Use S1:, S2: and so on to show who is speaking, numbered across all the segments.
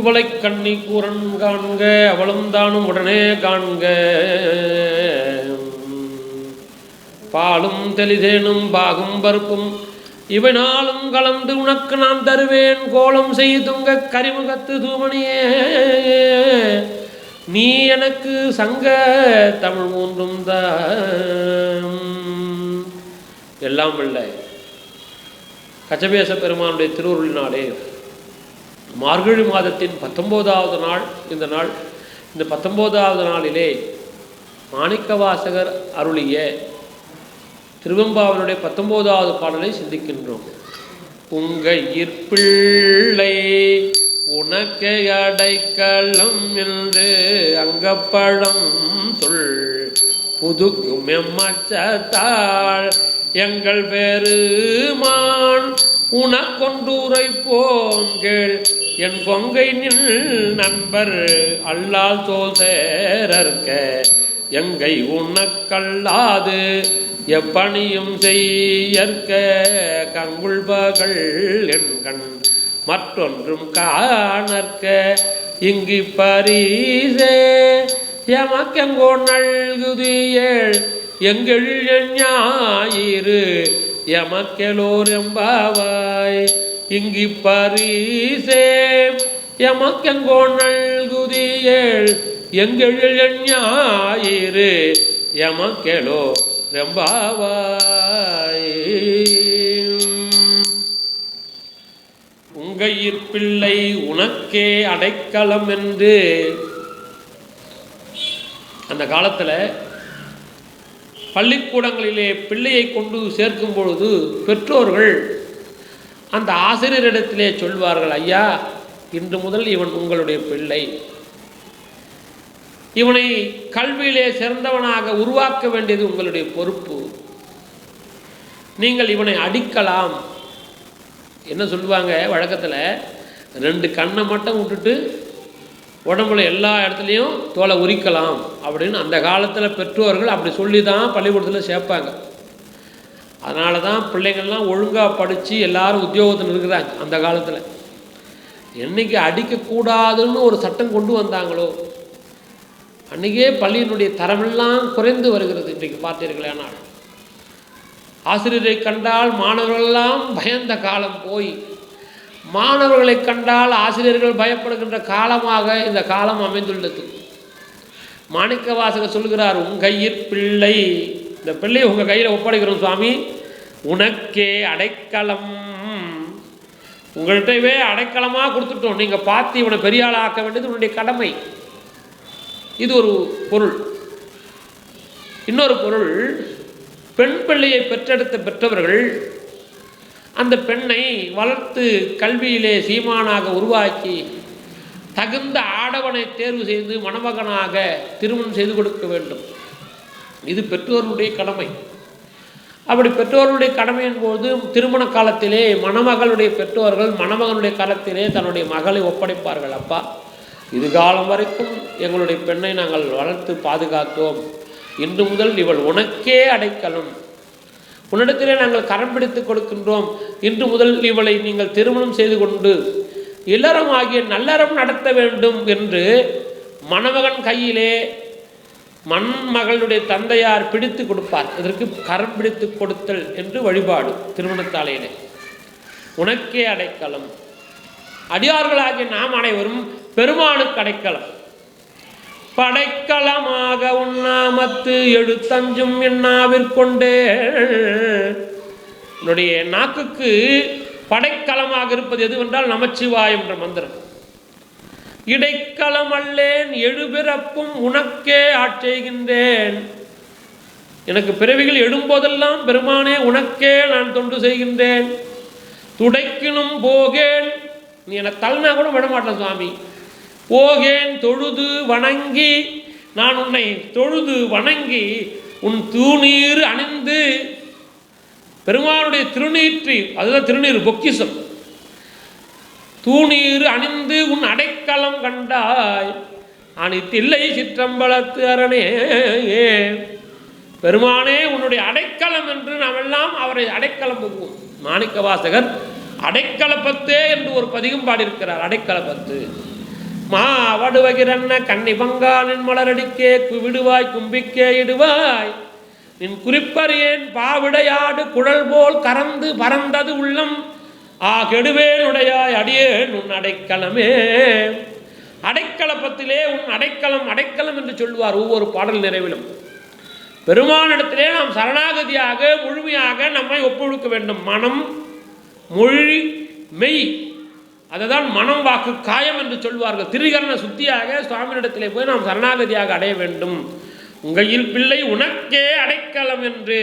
S1: குவளை கண்ணி கூறன் காண்க அவளும் தானும் உடனே காண்க பாலும் தெளிதேனும் பாகும் பருப்பும் இவை நாளும் கலந்து உனக்கு நான் தருவேன் கோலம் செய்துங்க கரிமுகத்து தூமணியே நீ எனக்கு சங்க தமிழ் மூன்றும் த எல்லாம் இல்லை கச்சபேச பெருமானுடைய திருவுருளினாலே மார்கழி மாதத்தின் பத்தொம்போதாவது நாள் இந்த நாள் இந்த பத்தொம்போதாவது நாளிலே மாணிக்கவாசகர் அருளிய திருவம்பாவனுடைய பத்தொம்போதாவது பாடலை சிந்திக்கின்றோம் உங்க இற்பிள்ளை உனக்கே அடைக்கலம் என்று அங்கப்பழம் சொல் புதுக்கும் எம்மச்சத்தாள் எங்கள் பெருமா உனக்கொண்டூரை போங்கள் என் கொங்கை நின் நண்பர் அல்லால் சேரற்க எங்கை உனக்கல்லாது எப்பணியும் செய்யற்க கங்குள் பகல் என் கண் மற்றொன்றும் காணற்க இங்கு பரிசே எமக்கெங்கோ நல்குதியேள் எங்கள் ஞாயிறு எமக்கெலோர் எம்பாவாய் இங்கி பரிசே எமக்கெங்கோ நல்குதியேள் எங்கெழில் எஞ்ஞாயிரு எமக்கெலோ ரெம்பாவாய் உங்கையிற்பிள்ளை உனக்கே அடைக்கலம் என்று அந்த காலத்தில் பள்ளிக்கூடங்களிலே பிள்ளையை கொண்டு சேர்க்கும் பொழுது பெற்றோர்கள் அந்த ஆசிரியரிடத்திலே சொல்வார்கள் ஐயா இன்று முதல் இவன் உங்களுடைய பிள்ளை இவனை கல்வியிலே சிறந்தவனாக உருவாக்க வேண்டியது உங்களுடைய பொறுப்பு நீங்கள் இவனை அடிக்கலாம் என்ன சொல்லுவாங்க வழக்கத்தில் ரெண்டு கண்ணை மட்டும் விட்டுட்டு உடம்புல எல்லா இடத்துலையும் தோலை உரிக்கலாம் அப்படின்னு அந்த காலத்தில் பெற்றோர்கள் அப்படி சொல்லி தான் பள்ளிக்கூடத்தில் சேர்ப்பாங்க அதனால தான் பிள்ளைங்கள்லாம் ஒழுங்காக படித்து எல்லோரும் உத்தியோகத்தில் இருக்கிறாங்க அந்த காலத்தில் என்றைக்கு அடிக்கக்கூடாதுன்னு ஒரு சட்டம் கொண்டு வந்தாங்களோ அன்றைக்கே பள்ளியினுடைய தரமெல்லாம் குறைந்து வருகிறது இன்றைக்கு பார்த்தீர்களேனால் ஆசிரியரை கண்டால் மாணவர்களெல்லாம் பயந்த காலம் போய் மாணவர்களை கண்டால் ஆசிரியர்கள் பயப்படுகின்ற காலமாக இந்த காலம் அமைந்துள்ளது மாணிக்க வாசகர் சொல்கிறார் உன் கையில் பிள்ளை இந்த பிள்ளை உங்கள் கையில் ஒப்படைக்கிறோம் சுவாமி உனக்கே அடைக்கலம் உங்கள்கிட்டவே அடைக்கலமாக கொடுத்துட்டோம் நீங்கள் பார்த்து இவனை பெரிய ஆக்க வேண்டியது உன்னுடைய கடமை இது ஒரு பொருள் இன்னொரு பொருள் பெண் பிள்ளையை பெற்றெடுத்த பெற்றவர்கள் அந்த பெண்ணை வளர்த்து கல்வியிலே சீமானாக உருவாக்கி தகுந்த ஆடவனை தேர்வு செய்து மணமகனாக திருமணம் செய்து கொடுக்க வேண்டும் இது பெற்றோர்களுடைய கடமை அப்படி பெற்றோர்களுடைய கடமையின் போது திருமண காலத்திலே மணமகளுடைய பெற்றோர்கள் மணமகனுடைய காலத்திலே தன்னுடைய மகளை ஒப்படைப்பார்கள் அப்பா இது காலம் வரைக்கும் எங்களுடைய பெண்ணை நாங்கள் வளர்த்து பாதுகாத்தோம் இன்று முதல் இவள் உனக்கே அடைக்கலும் உன்னிடத்திலே நாங்கள் கரம் பிடித்து கொடுக்கின்றோம் இன்று முதல் இவளை நீங்கள் திருமணம் செய்து கொண்டு இல்லறம் ஆகிய நல்லறம் நடத்த வேண்டும் என்று மணமகன் கையிலே மண்மகளுடைய தந்தையார் பிடித்து கொடுப்பார் இதற்கு கரம் பிடித்து கொடுத்தல் என்று வழிபாடு திருமணத்தாலையிலே உனக்கே அடைக்கலம் அடியார்களாகிய நாம் அனைவரும் பெருமானுக்கு அடைக்கலம் படைக்கலமாக உண்ணாமத்து எழுத்தஞ்சும் எண்ணாவிற்கொண்டே உன்னுடைய நாக்குக்கு படைக்கலமாக இருப்பது எதுவென்றால் நமச்சிவாயம் என்ற மந்திரம் இடைக்கலம் அல்லேன் எழுபிறப்பும் உனக்கே ஆட்செய்கின்றேன் எனக்கு பிறவிகள் எழும்போதெல்லாம் பெருமானே உனக்கே நான் தொண்டு செய்கின்றேன் துடைக்கினும் போகேன் நீ என்னை தள்ளினா கூட விடமாட்டேன் சுவாமி போகேன் தொழுது வணங்கி நான் உன்னை தொழுது வணங்கி உன் தூணீர் அணிந்து பெருமானுடைய திருநீற்றி அதுதான் திருநீர் பொக்கிசம் தூணீர் அணிந்து உன் அடைக்கலம் கண்டாய் அணித்தில்லை சிற்றம்பலத்து அரணே பெருமானே உன்னுடைய அடைக்கலம் என்று நாம் எல்லாம் அவரை அடைக்கலம் போகுவோம் மாணிக்க வாசகர் அடைக்கலப்பத்தே என்று ஒரு பதிகம் பாடியிருக்கிறார் அடைக்கலப்பத்து மா வடுவகிரண்ண கண்ணி பங்காலின் மலரடிக்கே விடுவாய் கும்பிக்கே இடுவாய் நின் குறிப்பர் ஏன் பாவிடையாடு குழல் போல் கறந்து பறந்தது உள்ளம் ஆ கெடுவேனுடையாய் அடியேன் உன் அடைக்கலமே அடைக்கலப்பத்திலே உன் அடைக்கலம் அடைக்கலம் என்று சொல்லுவார் ஒவ்வொரு பாடல் நிறைவிலும் பெருமானிடத்திலே நாம் சரணாகதியாக முழுமையாக நம்மை ஒப்புழுக்க வேண்டும் மனம் மொழி மெய் அதை தான் மனம் வாக்கு காயம் என்று சொல்வார்கள் திரிகரண சுத்தியாக சுவாமியிடத்திலே போய் நாம் சரணாகதியாக அடைய வேண்டும் உங்கையில் பிள்ளை உனக்கே அடைக்கலம் என்று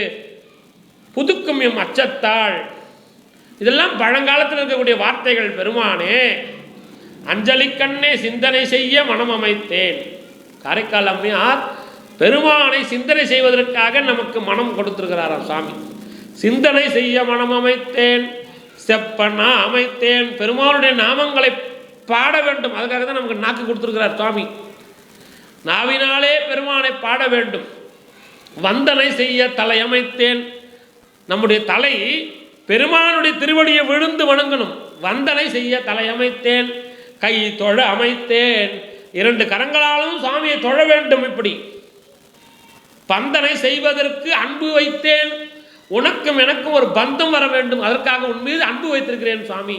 S1: புதுக்கும் எம் அச்சத்தாள் இதெல்லாம் பழங்காலத்தில் இருக்கக்கூடிய வார்த்தைகள் பெருமானே அஞ்சலிக்கண்ணே சிந்தனை செய்ய மனம் அமைத்தேன் காரைக்கால் அம்மையார் பெருமானை சிந்தனை செய்வதற்காக நமக்கு மனம் கொடுத்திருக்கிறாராம் சாமி சிந்தனை செய்ய மனம் அமைத்தேன் செப்பனா அமைத்தேன் பெருமாளுடைய நாமங்களை பாட வேண்டும் அதுக்காக தான் நமக்கு நாக்கு கொடுத்துருக்கிறார் சுவாமி நாவினாலே பெருமானை பாட வேண்டும் வந்தனை செய்ய தலையமைத்தேன் நம்முடைய தலை பெருமானுடைய திருவடியை விழுந்து வணங்கணும் வந்தனை செய்ய தலையமைத்தேன் கை தொழ அமைத்தேன் இரண்டு கரங்களாலும் சாமியை தொழ வேண்டும் இப்படி பந்தனை செய்வதற்கு அன்பு வைத்தேன் உனக்கும் எனக்கும் ஒரு பந்தம் வர வேண்டும் அதற்காக உன் மீது அன்பு வைத்திருக்கிறேன் சுவாமி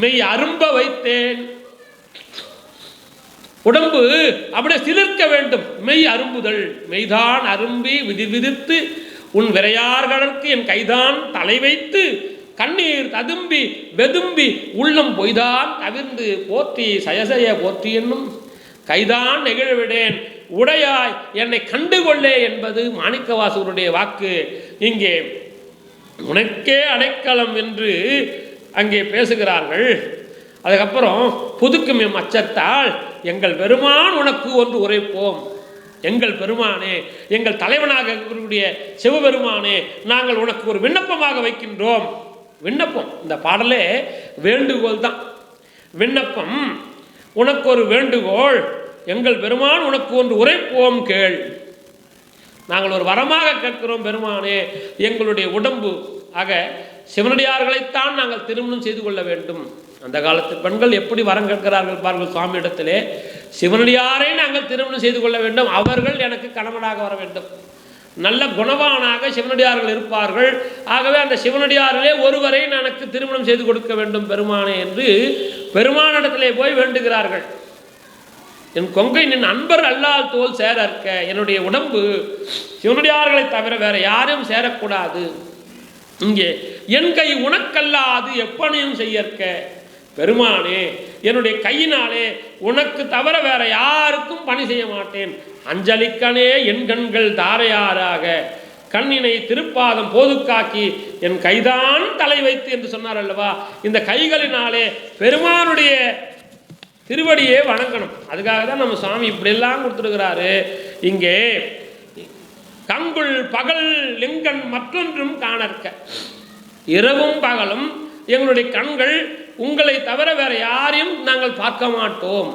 S1: மெய் அரும்ப வைத்தேன் உடம்பு அப்படியே சிலிர்க்க வேண்டும் மெய் அரும்புதல் மெய்தான் அரும்பி விதி விதித்து உன் விரையார்களுக்கு என் கைதான் தலை வைத்து கண்ணீர் ததும்பி வெதும்பி உள்ளம் பொய்தான் தவிர்ந்து போற்றி சயசய போற்றி என்னும் கைதான் நெகிழ்விடேன் உடையாய் என்னை கண்டுகொள்ளே என்பது மாணிக்கவாசூருடைய வாக்கு இங்கே உனக்கே அடைக்கலம் என்று அங்கே பேசுகிறார்கள் அதுக்கப்புறம் புதுக்கும் எம் அச்சத்தால் எங்கள் பெருமான் உனக்கு ஒன்று உரைப்போம் எங்கள் பெருமானே எங்கள் தலைவனாக இருக்கக்கூடிய சிவபெருமானே நாங்கள் உனக்கு ஒரு விண்ணப்பமாக வைக்கின்றோம் விண்ணப்பம் இந்த பாடலே வேண்டுகோள் தான் விண்ணப்பம் உனக்கு ஒரு வேண்டுகோள் எங்கள் பெருமான் உனக்கு ஒன்று உரைப்போம் கேள் நாங்கள் ஒரு வரமாக கேட்கிறோம் பெருமானே எங்களுடைய உடம்பு ஆக சிவனடியார்களைத்தான் நாங்கள் திருமணம் செய்து கொள்ள வேண்டும் அந்த காலத்து பெண்கள் எப்படி வரம் கேட்கிறார்கள் பாருங்கள் இடத்திலே சிவனடியாரை நாங்கள் திருமணம் செய்து கொள்ள வேண்டும் அவர்கள் எனக்கு கணவனாக வர வேண்டும் நல்ல குணவானாக சிவனடியார்கள் இருப்பார்கள் ஆகவே அந்த சிவனடியார்களே ஒருவரை எனக்கு திருமணம் செய்து கொடுக்க வேண்டும் பெருமானே என்று பெருமானிடத்திலே போய் வேண்டுகிறார்கள் என் கொங்கை நின் அன்பர் அல்லால் தோல் சேரற்க என்னுடைய உடம்பு சிவனடியார்களை தவிர வேற யாரையும் சேரக்கூடாது இங்கே என் கை உனக்கல்லாது எப்பனையும் செய்யற்க பெருமானே என்னுடைய கையினாலே உனக்கு தவிர வேற யாருக்கும் பணி செய்ய மாட்டேன் அஞ்சலிக்கனே என் கண்கள் தாரையாராக கண்ணினை திருப்பாதம் போதுக்காக்கி என் கைதான் தலை வைத்து என்று சொன்னார் அல்லவா இந்த கைகளினாலே பெருமானுடைய திருவடியே வணங்கணும் அதுக்காக தான் நம்ம சுவாமி இப்படியெல்லாம் கொடுத்துருக்கிறாரு இங்கே கங்குள் பகல் லிங்கன் மற்றொன்றும் காணற்க இரவும் பகலும் எங்களுடைய கண்கள் உங்களை தவிர வேற யாரையும் நாங்கள் பார்க்க மாட்டோம்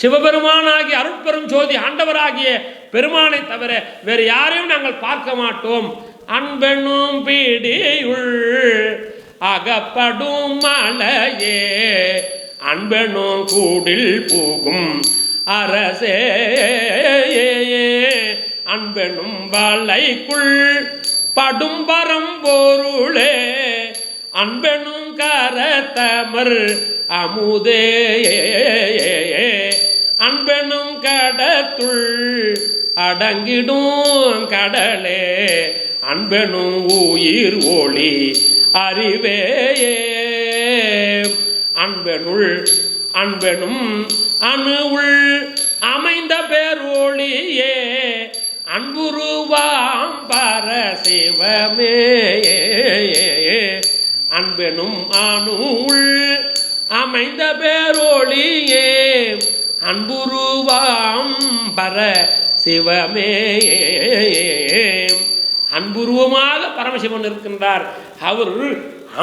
S1: சிவபெருமானாகிய அருட்பெரும் ஜோதி ஆண்டவராகிய பெருமானை தவிர வேறு யாரையும் நாங்கள் பார்க்க மாட்டோம் அன்பெனும் பீடியுள் அகப்படும் மலையே அன்பெனும் கூடில் போகும் அரசே அன்பெனும் வலைக்குள் படும் பரம்பொருளே அன்பெனும் கர தமர் அமுதே அன்பெனும் கடத்துள் அடங்கிடும் கடலே அன்பெனும் உயிர் ஒளி அறிவேயே அன்பெனுள் அன்பெனும் அணு உள் அமைந்த பேரொளியே அன்புருவாம் பரசிவமே அன்பெனும் அணுள் அமைந்த பேரோழியே அன்புருவாம் பர சிவமே அன்புருவமாக பரமசிவன் இருக்கின்றார் அவர்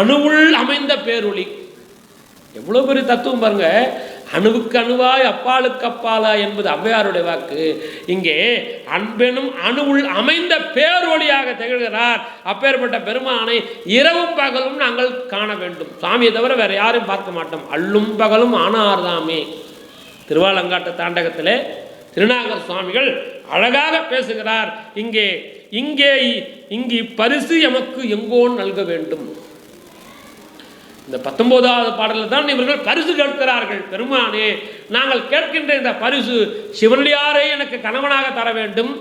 S1: அணுவுள் அமைந்த பேரொளி எவ்வளோ பெரிய தத்துவம் பாருங்கள் அணுவுக்கு அணுவாய் அப்பாளுக்கு அப்பாலா என்பது அவ்வையாருடைய வாக்கு இங்கே அன்பெனும் அணுவுள் அமைந்த பேரொழியாக திகழ்கிறார் அப்பேற்பட்ட பெருமானை இரவும் பகலும் நாங்கள் காண வேண்டும் சுவாமியை தவிர வேறு யாரும் பார்க்க மாட்டோம் அள்ளும் பகலும் ஆனார் தாமே திருவாலங்காட்டு தாண்டகத்திலே திருநாகர் சுவாமிகள் அழகாக பேசுகிறார் இங்கே இங்கே இங்கு பரிசு எமக்கு எங்கோன் நல்க வேண்டும் இந்த பத்தொன்பதாவது பாடலில் தான் இவர்கள் பரிசு கேட்கிறார்கள் பெருமானே நாங்கள் கேட்கின்ற இந்த பரிசு சிவனடியாரே எனக்கு கணவனாக தர வேண்டும்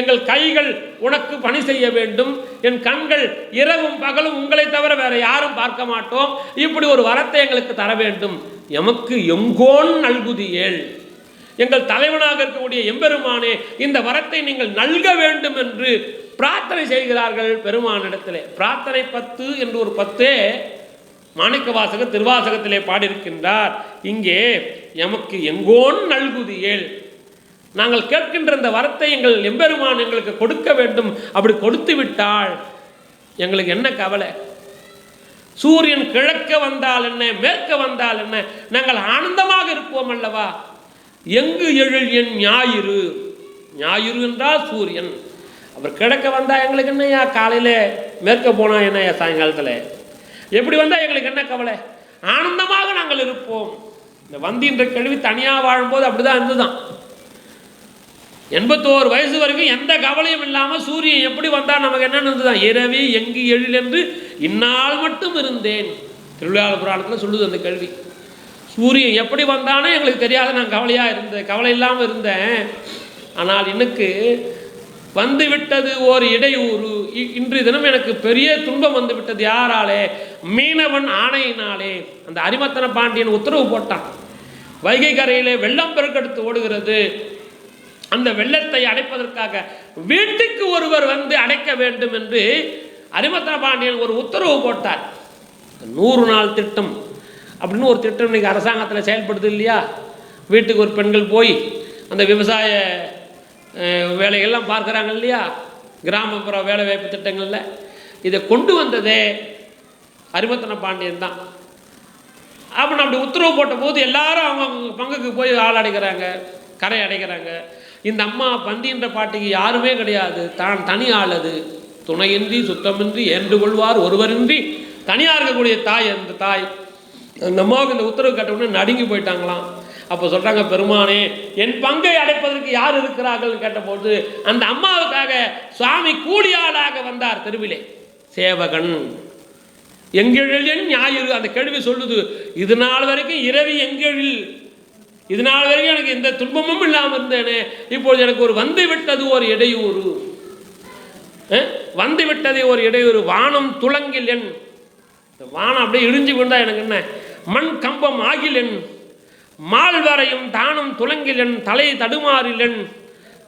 S1: எங்கள் கைகள் உனக்கு பணி செய்ய வேண்டும் என் கண்கள் இரவும் பகலும் உங்களை தவிர வேற யாரும் பார்க்க மாட்டோம் இப்படி ஒரு வரத்தை எங்களுக்கு தர வேண்டும் எமக்கு எங்கோன் நல்குதியேள் எங்கள் தலைவனாக இருக்கக்கூடிய எம்பெருமானே இந்த வரத்தை நீங்கள் நல்க வேண்டும் என்று பிரார்த்தனை செய்கிறார்கள் பெருமானிடத்திலே பிரார்த்தனை பத்து என்று ஒரு பத்தே மாணிக்க வாசகர் திருவாசகத்திலே பாடியிருக்கின்றார் இங்கே எமக்கு எங்கோன் நல்குதியேல் நாங்கள் கேட்கின்ற இந்த வரத்தை எங்கள் எம்பெருமான் எங்களுக்கு கொடுக்க வேண்டும் அப்படி கொடுத்து விட்டால் எங்களுக்கு என்ன கவலை சூரியன் கிழக்க வந்தால் என்ன மேற்க வந்தால் என்ன நாங்கள் ஆனந்தமாக இருப்போம் அல்லவா எங்கு எழில் என் ஞாயிறு ஞாயிறு என்றால் சூரியன் அவர் கிழக்க வந்தால் எங்களுக்கு என்னையா காலையில் மேற்க போனால் என்னையா சாயங்காலத்தில் எப்படி வந்தால் எங்களுக்கு என்ன கவலை ஆனந்தமாக நாங்கள் இருப்போம் இந்த வந்தின்ற கேள்வி தனியாக வாழும்போது அப்படி தான் இருந்துதான் எண்பத்தோரு வயசு வரைக்கும் எந்த கவலையும் இல்லாமல் சூரியன் எப்படி வந்தால் நமக்கு என்னென்னு இருந்துதான் இரவி எங்கு என்று இந்நாள் மட்டும் இருந்தேன் திருவிழா புராணத்தில் சொல்லுது அந்த கேள்வி சூரியன் எப்படி வந்தானே எங்களுக்கு தெரியாத நான் கவலையாக இருந்தேன் கவலை இல்லாமல் இருந்தேன் ஆனால் இன்னுக்கு வந்துவிட்டது ஓர் இடையூறு இன்று தினம் எனக்கு பெரிய துன்பம் வந்துவிட்டது யாராலே மீனவன் ஆணையினாலே அந்த அரிமத்தன பாண்டியன் உத்தரவு போட்டான் வைகை கரையிலே வெள்ளம் பெருக்கெடுத்து ஓடுகிறது அந்த வெள்ளத்தை அடைப்பதற்காக வீட்டுக்கு ஒருவர் வந்து அடைக்க வேண்டும் என்று அரிமத்தன பாண்டியன் ஒரு உத்தரவு போட்டார் நூறு நாள் திட்டம் அப்படின்னு ஒரு திட்டம் இன்றைக்கி அரசாங்கத்தில் செயல்படுது இல்லையா வீட்டுக்கு ஒரு பெண்கள் போய் அந்த விவசாய வேலைகள்லாம் பார்க்குறாங்க இல்லையா கிராமப்புற வேலைவாய்ப்பு திட்டங்களில் இதை கொண்டு வந்ததே அருமத்தன பாண்டியன் தான் அப்போ நம்ம உத்தரவு போட்ட போது எல்லாரும் அவங்க பங்குக்கு போய் ஆள் அடைக்கிறாங்க கரை அடைக்கிறாங்க இந்த அம்மா பந்தின்ற பாட்டிக்கு யாருமே கிடையாது தான் தனி ஆள் அது துணையின்றி சுத்தமின்றி ஏன்று கொள்வார் ஒருவரின்றி தனியாக இருக்கக்கூடிய தாய் அந்த தாய் அந்த அம்மாவுக்கு இந்த உத்தரவு உடனே நடுங்கி போயிட்டாங்களாம் அப்போ சொல்கிறாங்க பெருமானே என் பங்கை அடைப்பதற்கு யார் இருக்கிறார்கள் கேட்டபோது அந்த அம்மாவுக்காக சுவாமி கூலியாளாக வந்தார் தெருவிலே சேவகன் எங்கெழில் ஞாயிறு அந்த கேள்வி சொல்லுது இது நாள் வரைக்கும் இரவி எங்கெழில் இது நாள் வரைக்கும் எனக்கு எந்த துன்பமும் இல்லாமல் இருந்தேனே இப்பொழுது எனக்கு ஒரு வந்து விட்டது ஒரு இடையூறு வந்து விட்டது ஒரு இடையூறு வானம் துளங்கில் என் வானம் அப்படியே இடிஞ்சு கொண்டா எனக்கு என்ன மண் கம்பம் ஆகில் என் மால்வரையும் தானும் துலங்கிலன் தலை தடுமாறிலன்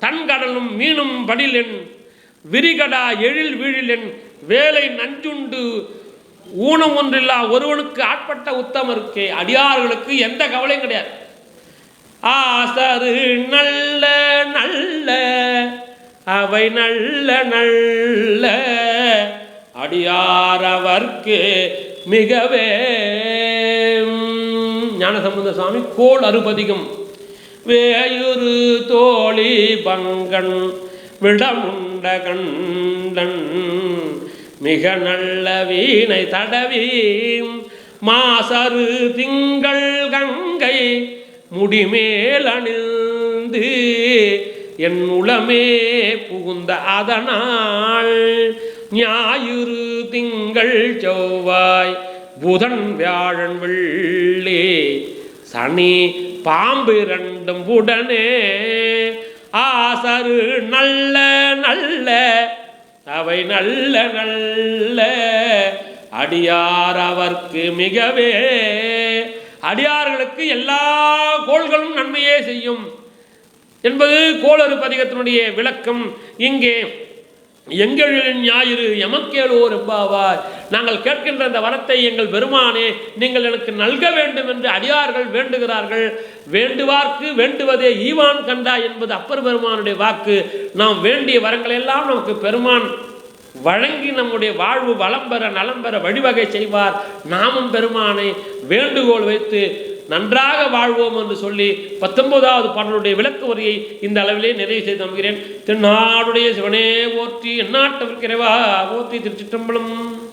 S1: தன்கடலும் மீனும் படிலென் விரிகடா எழில் வீழிலென் வேலை நஞ்சுண்டு ஊனம் ஒன்றில்லா ஒருவனுக்கு ஆட்பட்ட உத்தமருக்கே அடியார்களுக்கு எந்த கவலையும் கிடையாது ஆசரு நல்ல நல்ல அவை நல்ல நல்ல அடியாரவர்க்கு மிகவே ஞானசம்பந்த சுவாமி கோள் அறுபதிகம் வேயுரு தோழி பங்கன் விடமுண்ட கண்டன் மிக நல்ல வீணை தடவி மாசரு திங்கள் கங்கை முடிமேல் அணிந்து என் உளமே புகுந்த அதனால் ஞாயிறு திங்கள் செவ்வாய் புதன் வியாழன் வெள்ளி சனி பாம்பு ரெண்டும் உடனே ஆசரு நல்ல நல்ல அவை நல்ல நல்ல அடியார் அவர்க்கு மிகவே அடியார்களுக்கு எல்லா கோள்களும் நன்மையே செய்யும் என்பது கோளறு பதிகத்தினுடைய விளக்கம் இங்கே எங்கள் ஞாயிறு எமக்கேளுவோர் எம்பாவார் நாங்கள் கேட்கின்ற அந்த வரத்தை எங்கள் பெருமானே நீங்கள் எனக்கு நல்க வேண்டும் என்று அடியார்கள் வேண்டுகிறார்கள் வேண்டுவார்க்கு வேண்டுவதே ஈவான் கண்டா என்பது அப்பர் பெருமானுடைய வாக்கு நாம் வேண்டிய வரங்கள் எல்லாம் நமக்கு பெருமான் வழங்கி நம்முடைய வாழ்வு வளம் பெற நலம் பெற வழிவகை செய்வார் நாமும் பெருமானை வேண்டுகோள் வைத்து நன்றாக வாழ்வோம் என்று சொல்லி பத்தொன்பதாவது பாடலுடைய விளக்கு வரியை இந்த அளவிலே நிறைவு செய்து நம்புகிறேன் திருநாடுடைய சிவனே ஓற்றி எந்நாட்டவர்கிறவா ஓற்றி திருச்சிற்றம்பலம்